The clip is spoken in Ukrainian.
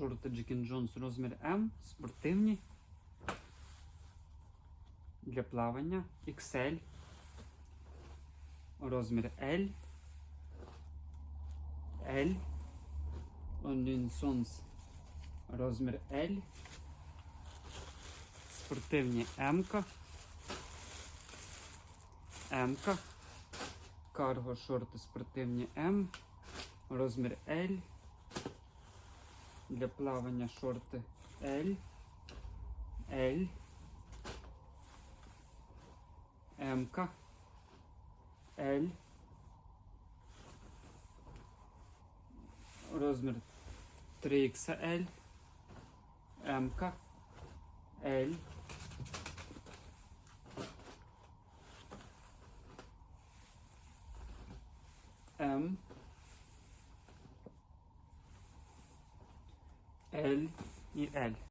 Шорти Джекін Джонс розмір М, спортивні. Для плавання XL. Розмір L. L. Лондінсонс розмір L. Спортивні М. М. Карго шорти спортивні М. Розмір L. Для плавання шорти L. L. М. L. Розмір 3XL. М. L. М. L і L.